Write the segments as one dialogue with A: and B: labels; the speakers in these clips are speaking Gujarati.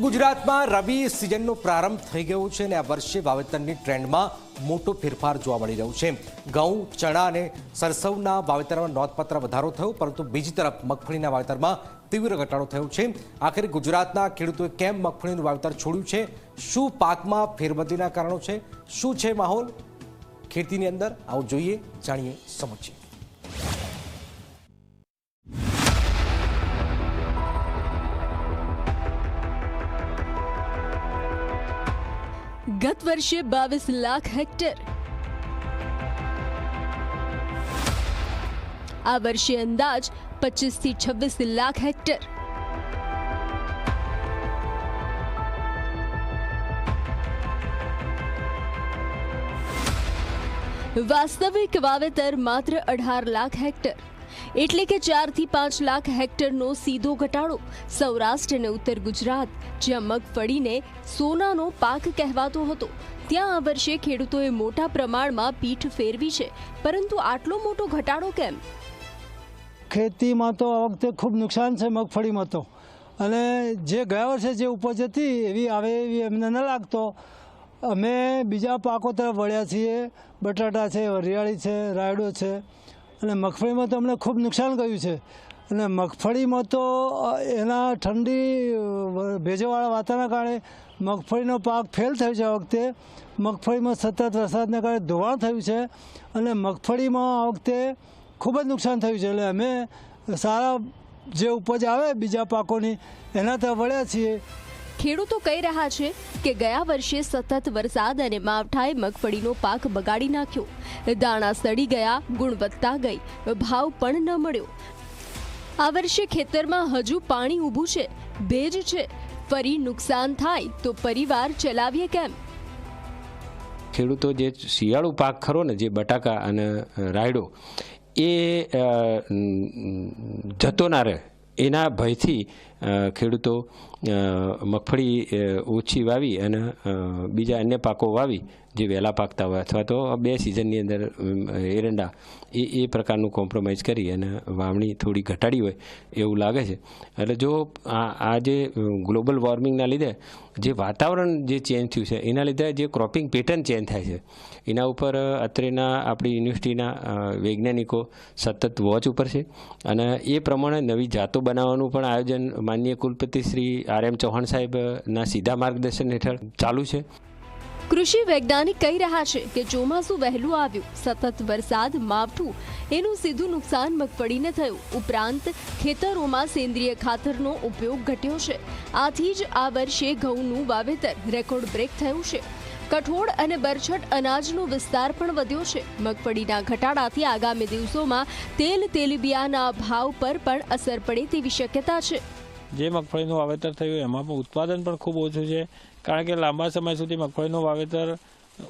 A: ગુજરાતમાં રવિ સિઝનનો પ્રારંભ થઈ ગયો છે અને આ વર્ષે વાવેતરની ટ્રેન્ડમાં મોટો ફેરફાર જોવા મળી રહ્યો છે. ઘઉં, ચણા અને સરસવના વાવેતરમાં નોંધપાત્ર વધારો થયો, પરંતુ બીજી તરફ મગફળીના વાવેતરમાં તીવ્ર ઘટાડો થયો છે. આખરે ગુજરાતના ખેડૂતોએ કેમ મગફળીનું વાવેતર છોડ્યું છે? શું પાકમાં ફેરબદલીના કારણો છે? શું છે માહોલ? ખેતીની અંદર આવું જોઈએ, જાણીએ સમજીએ.
B: ગત વર્ષે બાવીસ લાખ હેક્ટર આ વર્ષે અંદાજ પચીસ થી છવ્વીસ લાખ હેક્ટર વાસ્તવિક વાવેતર માત્ર અઢાર લાખ હેક્ટર એટલે કે ચારથી પાંચ લાખ હેક્ટરનો સીધો ઘટાડો સૌરાષ્ટ્ર અને ઉત્તર ગુજરાત, જ્યાં મગફળીને સોનાનો પાક કહેવાતો હતો. ત્યાં આ વર્ષે ખેડૂતોએ મોટા પ્રમાણમાં પીઠ ફેરવી છે. પરંતુ આટલો મોટો ઘટાડો કેમ?
C: ખેતીમાં તો આ વખતે ખૂબ નુકસાન છે મગફળીમાં તો. અને જે ગયા વર્ષે જે ઉપજ હતી એવી આવે એવી એમને ન લાગતો. અમે બીજા પાકો તરફ વળ્યા છીએ. બટાટા છે, વરિયાળી છે, રાયડો છે. અને મગફળીમાં તો અમને ખૂબ નુકસાન ગયું છે. અને મગફળીમાં તો એના ઠંડી ભેજવાળા વાતાવરણના કારણે મગફળીનો પાક ફેલ થયો છે આ વખતે. મગફળીમાં સતત વરસાદના કારણે ધોવાણ થયું છે અને મગફળીમાં આ વખતે ખૂબ જ નુકસાન થયું છે. એટલે અમે સારા જે ઉપજ આવે બીજા પાકોની, એના તરફ વળ્યા છીએ.
B: ખેડૂતો કહી રહ્યા છે કે ગયા વર્ષે સતત વરસાદ અને માવઠાએ મગફળીનો પાક બગાડી નાખ્યો. દાણા સડી ગયા, ગુણવત્તા ગઈ, ભાવ પણ ન મળ્યો. આ વર્ષે ખેતરમાં હજુ પાણી ઊભું છે, ભેજ છે. ફરી નુકસાન થાય તો પરિવાર ચલાવીએ કેમ?
D: ખેડૂતો જે શિયાળુ પાક ખરો ને, જે બટાકા અને રાયડો, એ જતો ના રહે. એના ભયથી ખેડૂતો મગફળી ઓછી વાવી અને બીજા અન્ય પાકો વાવી, જે વહેલા પાકતા હોય અથવા તો બે સિઝનની અંદર એરંડા, એ એ પ્રકારનું કોમ્પ્રોમાઇઝ કરી અને વાવણી થોડી ઘટાડી હોય એવું લાગે છે. એટલે જો આ જે ગ્લોબલ વોર્મિંગના લીધે જે વાતાવરણ જે ચેન્જ થયું છે, એના લીધે જે ક્રોપિંગ પેટર્ન ચેન્જ થાય છે, એના ઉપર અત્રેના આપણી યુનિવર્સિટીના વૈજ્ઞાનિકો સતત વોચ ઉપર છે અને એ પ્રમાણે નવી જાતો બનાવવાનું પણ આયોજન માનનીય કુલપતિ શ્રી આર એમ ચૌહાણ સાહેબના સીધા માર્ગદર્શન હેઠળ ચાલુ છે.
B: કૃષિ વૈજ્ઞાનિક કહી રહ્યા છે કે ચોમાસું વહેલું આવ્યું. સતત વરસાદ, માવઠું, એનું સીધું નુકસાન મગફળીને થયું. ઉપરાંત, ખેતરોમાં સેન્દ્રિય ખાતરનો ઉપયોગ ઘટ્યો છે. આથી જ આ વર્ષે ઘઉંનું વાવેતર રેકોર્ડ બ્રેક થયું છે. કઠોળ અને બરછટ અનાજનો વિસ્તાર પણ વધ્યો છે. મગફળીના ઘટાડાથી આગામી દિવસોમાં તેલ તેલીબિયાના ભાવ પર પણ અસર પડે તેવી શક્યતા છે.
E: જે મગફળીનું વાવેતર થયું એમાં પણ ઉત્પાદન પણ ખૂબ ઓછું છે. કારણ કે લાંબા સમય સુધી મગફળીનું વાવેતર,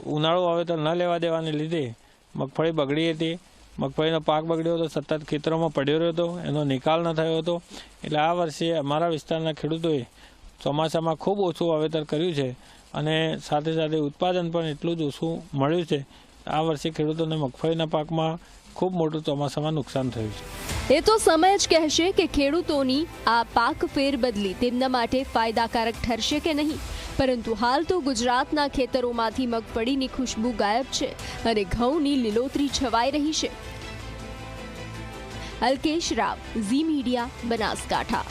E: ઉનાળુ વાવેતર ન લેવા દેવાને લીધે મગફળી બગડી હતી. મગફળીનો પાક બગડ્યો હતો, સતત ખેતરોમાં પડ્યો રહ્યો હતો, એનો નિકાલ ન થયો હતો. એટલે આ વર્ષે અમારા વિસ્તારના ખેડૂતોએ ચોમાસામાં ખૂબ ઓછું વાવેતર કર્યું છે અને સાથે સાથે ઉત્પાદન પણ એટલું જ ઓછું મળ્યું છે. આ વર્ષે ખેડૂતોને મગફળીના પાકમાં ખૂબ મોટું ચોમાસામાં નુકસાન થયું છે.
B: એ તો સમય જ કહેશે કે ખેડૂતોની આ પાક ફેરબદલી તેમના માટે ફાયદાકારક ઠરશે કે નહીં? પરંતુ હાલ તો ગુજરાતના ખેતરોમાંથી મગફળીની ખુશ્બુ ગાયબ છે અને ઘઉંની લીલોતરી છવાઈ રહી છે. Alkesh Rao, Zee media, Banaskantha.